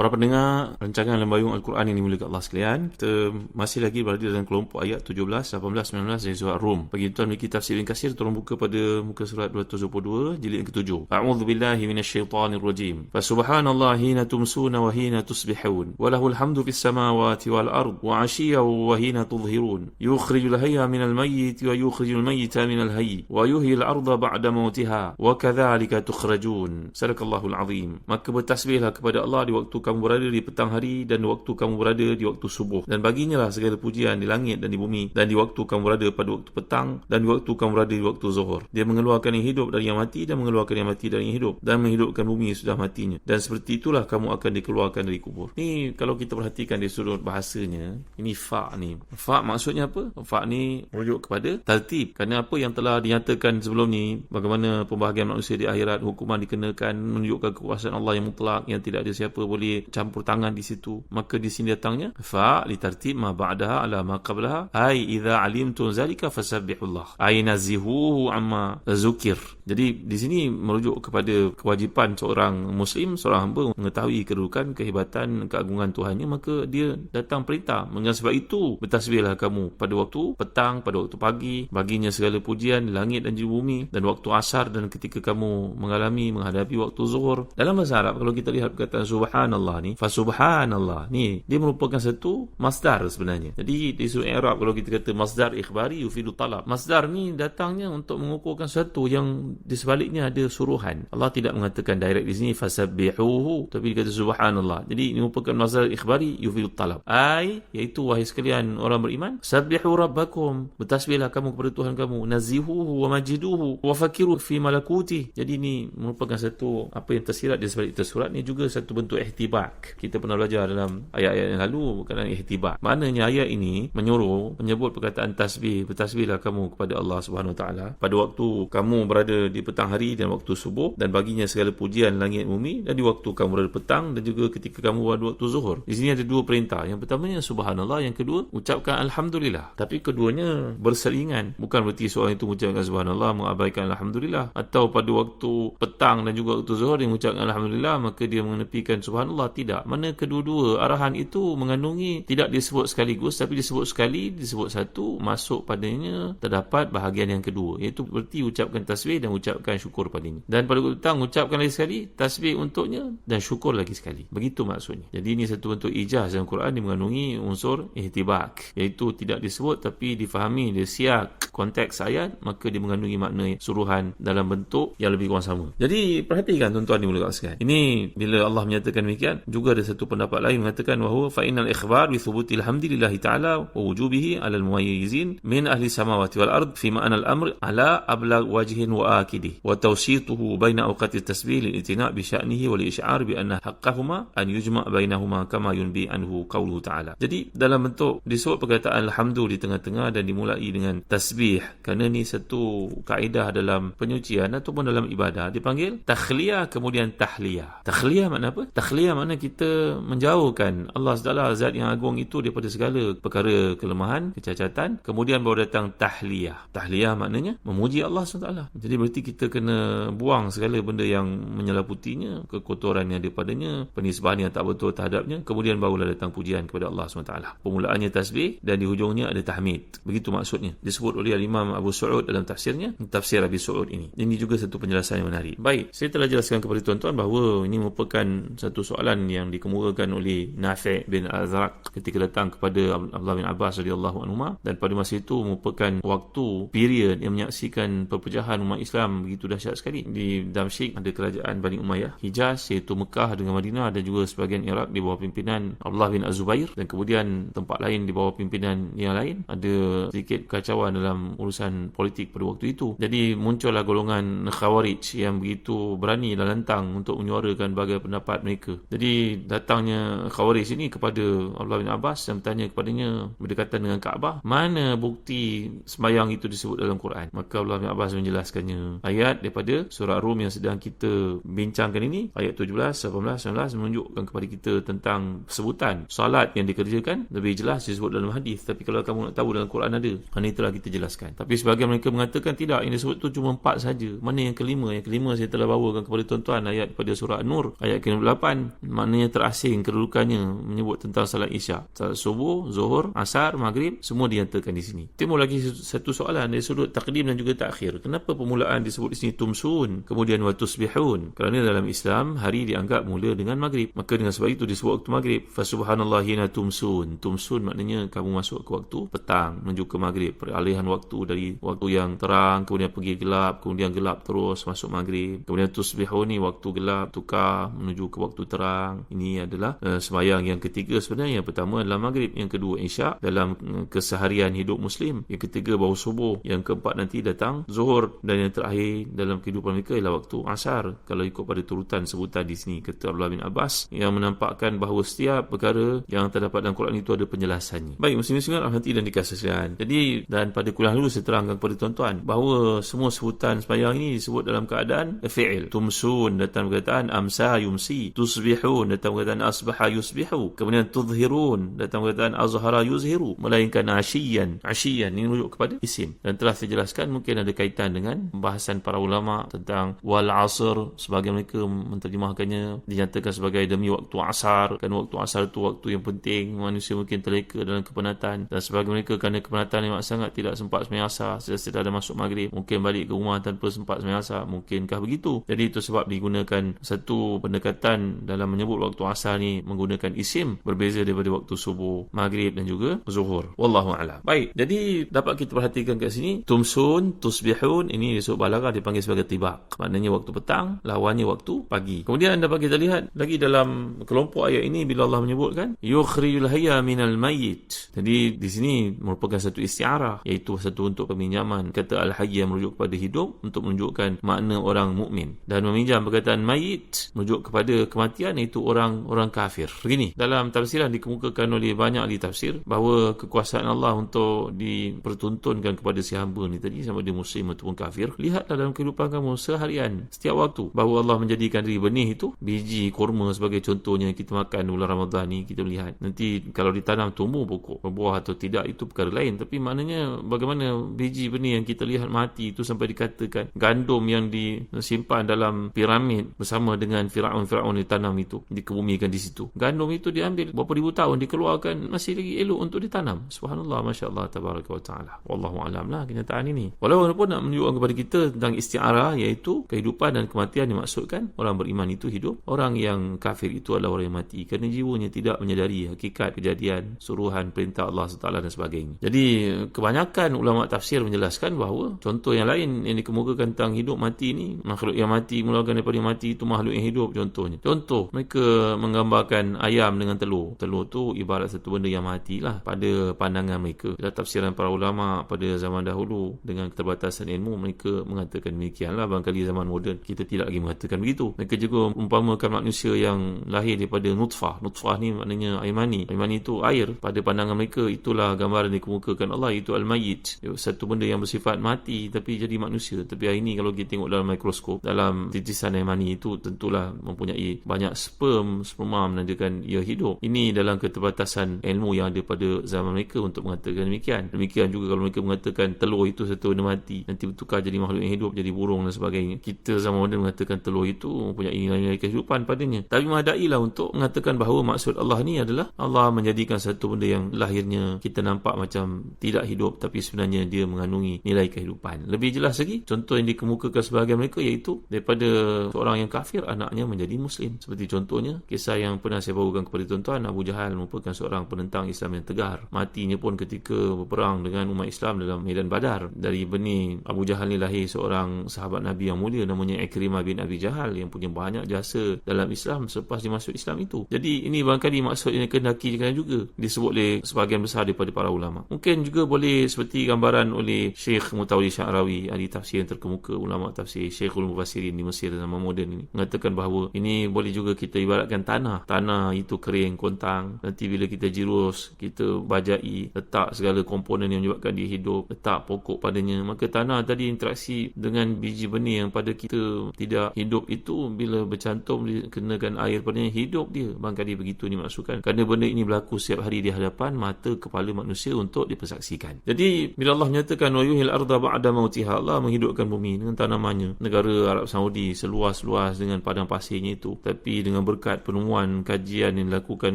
Para pendengar rancangan Lembayung Al-Quran yang dimulakan Allah sekalian, kita masih lagi berada dalam kelompok ayat 17, 18, 19 dari surat Rum. Bagi tuan memiliki tafsir yang kasir, tolong buka pada muka surat 222, jilid yang ketujuh. A'udhu billahi minasyaitanir rajim. Fasubhanallah hina tumsuna wa hina tusbihun. Walahul hamdu fis samawati wal ard wa ashiya wa hina tudhhirun. Yukhrijul hayya minal mayyit wa yukhrijul mayyita minal hayy wa yuhyil arda ba'da mautiha wa kadzalika tukhrajun. Sadaqallahul azim. Maka bertasbihlah kepada Allah di waktu kamu berada di petang hari dan waktu kamu berada di waktu subuh. Dan baginya lah segala pujian di langit dan di bumi dan di waktu kamu berada pada waktu petang dan di waktu kamu berada di waktu zuhur. Dia mengeluarkan yang hidup dari yang mati dan mengeluarkan yang mati dari yang hidup dan menghidupkan bumi yang sudah matinya. Dan seperti itulah kamu akan dikeluarkan dari kubur. Ni kalau kita perhatikan di sudut bahasanya ini fa' ni. Fa' maksudnya apa? Fa' ni merujuk kepada tertib kerana apa yang telah dinyatakan sebelum ni bagaimana pembahagian manusia di akhirat hukuman dikenakan menunjukkan kekuasaan Allah yang mutlak yang tidak ada siapa boleh campur tangan di situ. Maka di sini datangnya fa li tartib ma ba'daha ala ma qablaha. Ai idza alimtum zalika fasabbihullah ai nazihuhu amma zukir. Jadi di sini merujuk kepada kewajipan seorang muslim seorang hamba mengetahui kedudukan kehebatan keagungan Tuhannya. Maka dia datang perintah. Dengan sebab itu bertasbihlah kamu pada waktu petang pada waktu pagi baginya segala pujian langit dan bumi dan waktu asar dan ketika kamu mengalami menghadapi waktu zuhur. Dalam bahasa Arab kalau kita lihat perkataan subhanallah Allah ni fasubhanallah ni dia merupakan satu masdar sebenarnya. Jadi di surah Arab kalau kita kata masdar ikhbari yufidu talab. Masdar ni datangnya untuk mengukurkan sesuatu yang di sebaliknya ada suruhan. Allah tidak mengatakan direct di sini fasabbihuhu. Tapi dia kata subhanallah. Jadi ini merupakan masdar ikhbari yufidu talab. Ai iaitu wahai sekalian orang beriman sabbihu rabbakum. Bertasbihlah kamu kepada Tuhan kamu. Nazihuhu wa majiduhu wa fakiru fi malakuti jadi ini merupakan satu apa yang tersirat di sebalik tersurat ni juga satu bentuk ihtibar ihtibak. Kita pernah belajar dalam ayat-ayat yang lalu berkaitan ihtibak. Maknanya ayat ini menyuruh menyebut perkataan tasbih, bertasbihlah kamu kepada Allah Subhanahu taala pada waktu kamu berada di petang hari dan waktu subuh dan baginya segala pujian langit bumi dan di waktu kamu berada petang dan juga ketika kamu berada waktu zuhur. Di sini ada dua perintah. Yang pertamanya subhanallah, yang kedua ucapkan alhamdulillah. Tapi keduanya berselingan. Bukan berarti seorang itu mengucapkan subhanallah mengabaikan alhamdulillah atau pada waktu petang dan juga waktu zuhur dia mengucapkan alhamdulillah maka dia menepikan subhanallah tidak. Mana kedua-dua arahan itu mengandungi tidak disebut sekaligus tapi disebut sekali, disebut satu, masuk padanya terdapat bahagian yang kedua. Iaitu berarti ucapkan tasbih dan ucapkan syukur padanya. Dan pada petang ucapkan lagi sekali tasbih untuknya dan syukur lagi sekali. Begitu maksudnya. Jadi ini satu bentuk ijaz dalam Quran yang mengandungi unsur ihtibak. Iaitu tidak disebut tapi difahami dia siak konteks ayat maka dia mengandungi makna suruhan dalam bentuk yang lebih kurang sama. Jadi perhatikan tuan-tuan dimulakan sekalian. Ini bila Allah menyatakan demikian juga ada satu pendapat lain mengatakan bahawa fa innal ikhbar bi thubuti alhamdulillah taala wa wujubihi ala al muwayyizin min ahli samawati wal ard fi ma'na al amr ala ablag wajhin wa akidi wa tawsituhu baina awqati tasbih lil itina' bi sya'nihi wa li isy'ar bi anna haqqahuma an yujma' bainahuma kama yunbi anhu qawluhu ta'ala. Jadi dalam bentuk disebut perkataan alhamdulillah di tengah-tengah dan dimulai dengan tasbih kerana ni satu kaedah dalam penyucian ataupun dalam ibadah dipanggil takhliyah kemudian tahliyah. Takhliyah makna apa? Takhliyah makna kita menjauhkan Allah Taala zat yang agung itu daripada segala perkara kelemahan, kecacatan, kemudian baru datang tahliyah. Tahliyah maknanya memuji Allah SWT. Jadi berarti kita kena buang segala benda yang menyelaputinya, kekotoran yang ada padanya, penisbahan yang tak betul terhadapnya, kemudian barulah datang pujian kepada Allah SWT. Permulaannya tasbih dan di hujungnya ada tahmid. Begitu maksudnya. Disebut oleh Imam Abu Su'ud dalam tafsirnya, tafsir Abi Su'ud ini. Ini juga satu penjelasan yang menarik. Baik, saya telah jelaskan kepada tuan-tuan bahawa ini merupakan satu soalan soalan yang dikemukakan oleh Nafi' bin Azraq ketika datang kepada Abdullah bin Abbas radhiyallahu anhu dan pada masa itu merupakan waktu period yang menyaksikan perpecahan umat Islam begitu dahsyat sekali di Damsyik ada kerajaan Bani Umayyah Hijaz iaitu Mekah dengan Madinah dan juga sebahagian Iraq di bawah pimpinan Abdullah bin Az-Zubair dan kemudian tempat lain di bawah pimpinan yang lain ada sedikit kekacauan dalam dalam urusan politik pada waktu itu. Jadi muncullah golongan Khawarij yang begitu berani dan lantang untuk menyuarakan bagai pendapat mereka. Jadi datangnya Khawarij ini kepada Abdullah bin Abbas dan bertanya kepadanya berdekatan dengan Kaabah, mana bukti sembahyang itu disebut dalam Quran? Maka Abdullah bin Abbas menjelaskannya. Ayat daripada surah Rum yang sedang kita bincangkan ini, ayat 17, 18, 19 menunjukkan kepada kita tentang sebutan solat yang dikerjakan lebih jelas disebut dalam hadis. Tapi kalau kamu nak tahu dalam Quran ada, mana itulah kita jelaskan. Tapi sebagian mereka mengatakan tidak, yang disebut itu cuma empat saja. Mana yang kelima? Yang kelima saya telah bawakan kepada tuan-tuan ayat pada surah An-Nur ayat ke-8 maknanya terasing kedudukannya menyebut tentang salat isyak. Salat subuh, zuhur, asar, maghrib semua dinyatakan di sini. Timbul lagi satu soalan dari sudut takdim dan juga takhir. Kenapa permulaan disebut di sini tumsun kemudian wa tusbihun? Kerana dalam Islam hari dianggap mula dengan maghrib. Maka dengan sebab itu disebut waktu maghrib. Fa subhanallahi na tumsun. Tumsun maknanya kamu masuk ke waktu petang menuju ke maghrib. Peralihan waktu dari waktu yang terang kemudian pergi gelap, kemudian gelap terus masuk maghrib. Kemudian tusbihun ni waktu gelap tukar menuju ke waktu terang. Ini adalah uh, sembahyang yang ketiga sebenarnya. Yang pertama adalah maghrib, yang kedua isyak dalam uh, keseharian hidup muslim. Yang ketiga baru subuh, yang keempat nanti datang zuhur dan yang terakhir dalam kehidupan mereka ialah waktu asar. Kalau ikut pada turutan sebutan di sini kata Abdullah bin Abbas yang menampakkan bahawa setiap perkara yang terdapat dalam Quran itu ada penjelasannya. Baik, muslim-muslim rahmati dan dikasihkan. Jadi dan pada kuliah dulu saya terangkan kepada tuan-tuan bahawa semua sebutan sembahyang ini disebut dalam keadaan fi'il. Tumsun datang perkataan amsa yumsi, tusbihun datang perkataan asbaha yusbihu, kemudian tudhirun. Datang perkataan azhara yuzhiru, melainkan asyiyan. Asyiyan ini merujuk kepada isim. Dan telah saya jelaskan mungkin ada kaitan dengan bahasan para ulama tentang wal asr. Sebagai mereka menterjemahkannya dinyatakan sebagai demi waktu asar. Kan waktu asar itu waktu yang penting. Manusia mungkin terleka dalam kepenatan. Dan sebagai mereka kerana kepenatan yang sangat tidak sempat sembahyang asar sesudah ada masuk maghrib mungkin balik ke rumah tanpa sempat sembahyang asar mungkinkah begitu? Jadi itu sebab digunakan satu pendekatan dalam menyebut waktu asar ni menggunakan isim berbeza daripada waktu subuh maghrib dan juga zuhur. Wallahu a'lam. Baik jadi dapat kita perhatikan kat sini tumsun tusbihun ini disebut balaghah dipanggil sebagai tibak. Maknanya waktu petang lawannya waktu pagi. Kemudian dapat kita lihat lagi dalam kelompok ayat ini bila Allah menyebutkan yukhrijul hayya minal mayyit. Jadi di sini merupakan satu istiarah iaitu satu untuk peminjaman. Kata al-hayy yang merujuk kepada hidup untuk menunjukkan makna orang mukmin. Dan meminjam perkataan mayit merujuk kepada kematian iaitu orang orang kafir. Begini dalam tafsiran dikemukakan oleh banyak ahli tafsir bahawa kekuasaan Allah untuk dipertuntunkan kepada si hamba ni tadi sama dia muslim ataupun kafir lihatlah dalam kehidupan kamu seharian setiap waktu bahawa Allah menjadikan dari benih itu biji kurma sebagai contohnya kita makan bulan Ramadan ni kita melihat nanti kalau ditanam tumbuh pokok berbuah atau tidak itu perkara lain. Tapi maknanya bagaimana biji benih yang kita lihat mati itu sampai dikatakan gandum yang disimpan dalam piramid bersama dengan Firaun-Firaun ditanam itu dikebumikan di situ. Gandum itu diambil berapa ribu tahun dikeluarkan masih lagi elok untuk ditanam. Subhanallah masya-Allah tabaraka wa taala. Wallahu alam lah kenyataan ini. Walaupun nak menunjukkan kepada kita tentang istiarah iaitu kehidupan dan kematian dimaksudkan orang beriman itu hidup. Orang yang kafir itu adalah orang yang mati kerana jiwanya tidak menyadari hakikat kejadian suruhan perintah Allah SWT dan sebagainya. Jadi kebanyakan ulama tafsir menjelaskan bahawa contoh yang lain yang dikemukakan tentang hidup mati ni makhluk yang mati mengeluarkan daripada mati itu makhluk yang hidup contohnya. Contoh mereka menggambarkan ayam dengan telur. Telur tu ibarat satu benda yang matilah pada pandangan mereka. Dalam tafsiran para ulama pada zaman dahulu dengan keterbatasan ilmu mereka mengatakan demikianlah. Barangkali zaman moden kita tidak lagi mengatakan begitu. Mereka juga umpamakan manusia yang lahir daripada nutfah. Nutfah ni maknanya air mani. Air mani itu air. Pada pandangan mereka itulah gambaran dikemukakan Allah itu al-mayyit satu benda yang bersifat mati tapi jadi manusia. Tapi hari ini kalau kita tengok dalam mikroskop dalam titisan air mani itu tentulah mempunyai banyak sperm sperma menandakan ia hidup. Ini dalam keterbatasan ilmu yang ada pada zaman mereka untuk mengatakan demikian. Demikian juga kalau mereka mengatakan telur itu satu benda mati nanti bertukar jadi makhluk yang hidup jadi burung dan sebagainya. Kita zaman moden mengatakan telur itu mempunyai nilai-nilai kehidupan padanya. Tapi madailah untuk mengatakan bahawa maksud Allah ni adalah Allah menjadikan satu benda yang lahirnya kita nampak macam tidak hidup tapi sebenarnya dia mengandungi nilai kehidupan. Lebih jelas lagi contoh yang dikemukakan sebahagian mereka iaitu daripada seorang yang kafir anaknya menjadi muslim. Seperti contohnya kisah yang pernah saya bawakan kepada tuan-tuan Abu Jahal merupakan seorang penentang Islam yang tegar. Matinya pun ketika berperang dengan umat Islam dalam medan badar. Dari benih Abu Jahal ni lahir seorang sahabat Nabi yang mulia namanya Ikrimah bin Abi Jahal yang punya banyak jasa dalam Islam selepas dia masuk Islam itu. Jadi ini barangkali maksud yang kendaki juga disebut oleh sebahagian besar daripada para ulama. Mungkin juga boleh seperti gambaran oleh Syekh Mutawali Syarawi ahli tafsir yang terkemuka ulama tafsir Syekhul Mufassirin di Mesir zaman moden ini mengatakan bahawa ini boleh juga kita ibaratkan tanah. Tanah itu kering kontang. Nanti bila kita jirus kita bajai letak segala komponen yang menyebabkan dia hidup letak pokok padanya. Maka tanah tadi interaksi dengan biji benih yang pada kita tidak hidup itu bila bercantum kenakan air padanya hidup dia. Bangkali begitu dimaksudkan. Kerana benda ini berlaku setiap hari di hadapan mata kepala manusia untuk dipersaksikan. Jadi bila Allah nyatakan wa yuhil arda ba'da mautiha Allah menghidupkan bumi dengan tanamannya. Negara Arab Saudi seluas-luas dengan padang pasirnya itu. Tapi dengan berkat penemuan kajian yang dilakukan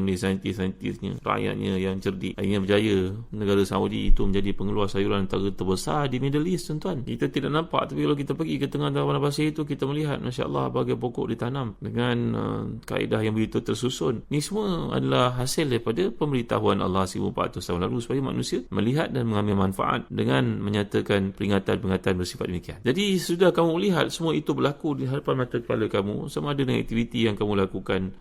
oleh saintis-saintisnya rakyatnya yang cerdik. Yang berjaya negara Saudi itu menjadi pengeluar sayuran antara terbesar di Middle East tuan-tuan. Kita tidak nampak tapi kalau kita pergi ke tengah padang pasir itu kita melihat Masya Allah bagai pokok ditanam dengan uh, kaedah yang begitu tersusun. Ni semua adalah hasil daripada pemberitahuan Allah 1400 tahun lalu supaya manusia melihat dan mengambil manfaat dengan menyatakan peringatan-peringatan bersifat demikian. Jadi sudah kamu lihat semua itu berlaku di hadapan mata kepala kamu sama ada dengan aktiviti yang kamu lakukan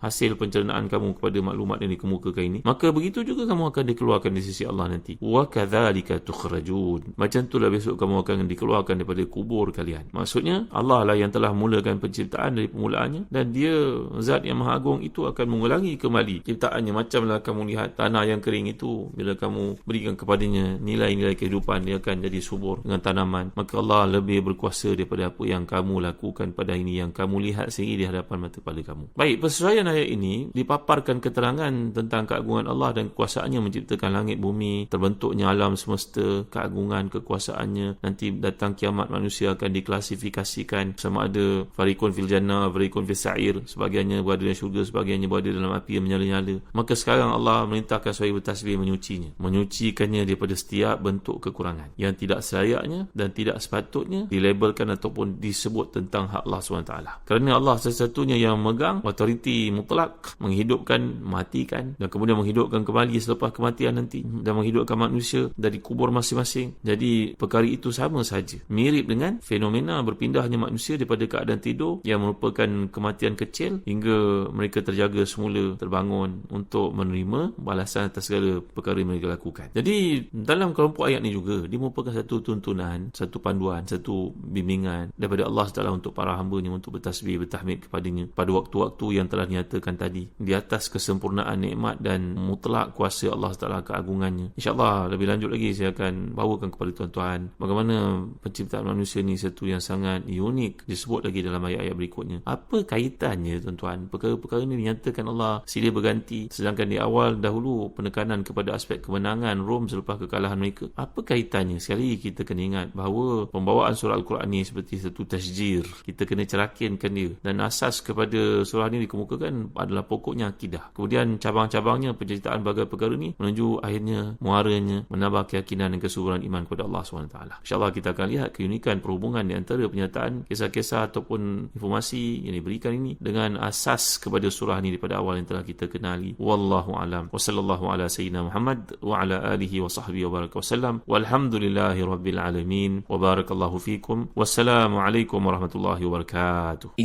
hasil pencernaan kamu kepada maklumat yang dikemukakan ini maka begitu juga kamu akan dikeluarkan di sisi Allah nanti. Wa kadzalika tukhrajun. Macam itulah besok kamu akan dikeluarkan daripada kubur kalian. Maksudnya Allah lah yang telah mulakan penciptaan dari permulaannya dan dia zat yang maha agung itu akan mengulangi kembali ciptaannya. Macamlah kamu lihat tanah yang kering itu bila kamu berikan kepadanya nilai-nilai kehidupan dia akan jadi subur dengan tanaman. Maka Allah lebih berkuasa daripada apa yang kamu lakukan pada ini yang kamu lihat sendiri di hadapan mata kepala kamu. Baik persesuaian ayat ini dipaparkan keterangan tentang keagungan Allah dan kekuasaannya menciptakan langit bumi terbentuknya alam semesta keagungan kekuasaannya. Nanti datang kiamat manusia akan diklasifikasikan sama ada farikun fil jannah farikun fil sa'ir sebagiannya berada dalam syurga sebagiannya berada dalam api yang menyala-nyala. Maka sekarang Allah merintahkan supaya bertasbih menyucinya. Menyucikannya daripada setiap bentuk kekurangan. Yang tidak selayaknya dan tidak sepatutnya dilabelkan ataupun disebut tentang hak Allah SWT kerana Allah satu-satunya yang memegang otoriti mutlak menghidupkan matikan dan kemudian menghidupkan kembali selepas kematian nanti dan menghidupkan manusia dari kubur masing-masing jadi perkara itu sama saja mirip dengan fenomena berpindahnya manusia daripada keadaan tidur yang merupakan kematian kecil hingga mereka terjaga semula terbangun untuk menerima balasan atas segala perkara yang mereka lakukan. Jadi dalam kelompok ayat ni juga dia merupakan satu tuntunan, satu panduan, satu bimbingan daripada Allah SWT untuk para hamba-Nya untuk bertasbih, bertahmid kepadanya pada waktu-waktu yang telah dinyatakan tadi di atas kesempurnaan nikmat dan mutlak kuasa Allah SWT keagungannya. InsyaAllah lebih lanjut lagi saya akan bawakan kepada tuan-tuan bagaimana penciptaan manusia ni satu yang sangat unik disebut lagi dalam ayat-ayat berikutnya. Apa kaitannya tuan-tuan? Perkara-perkara ini dinyatakan Allah silih berganti sedangkan di awal dahulu penekanan kepada aspek kemenangan Rom selepas kekalahan mereka. Apa kaitannya? Sekali kita kena ingat bahawa pembawaan surah Al-Quran ini seperti satu tasjir. Kita kena cerakinkan dia dan asas kepada surah ini dikemukakan adalah pokoknya akidah. Kemudian cabang-cabangnya penceritaan bagai perkara ini menuju akhirnya muaranya menambah keyakinan dan kesuburan iman kepada Allah SWT. InsyaAllah kita akan lihat keunikan perhubungan di antara penyataan kisah-kisah ataupun informasi yang diberikan ini dengan asas kepada surah ini daripada awal yang telah kita kenali. Wallahu alam. Wa sallallahu ala sayyidina Muhammad wa ala alihi wa sahbihi wa baraka wasallam walhamdulillahi rabbil alamin. Wa barakallahu fikum. Wassalamu alaikum warahmatullahi wabarakatuh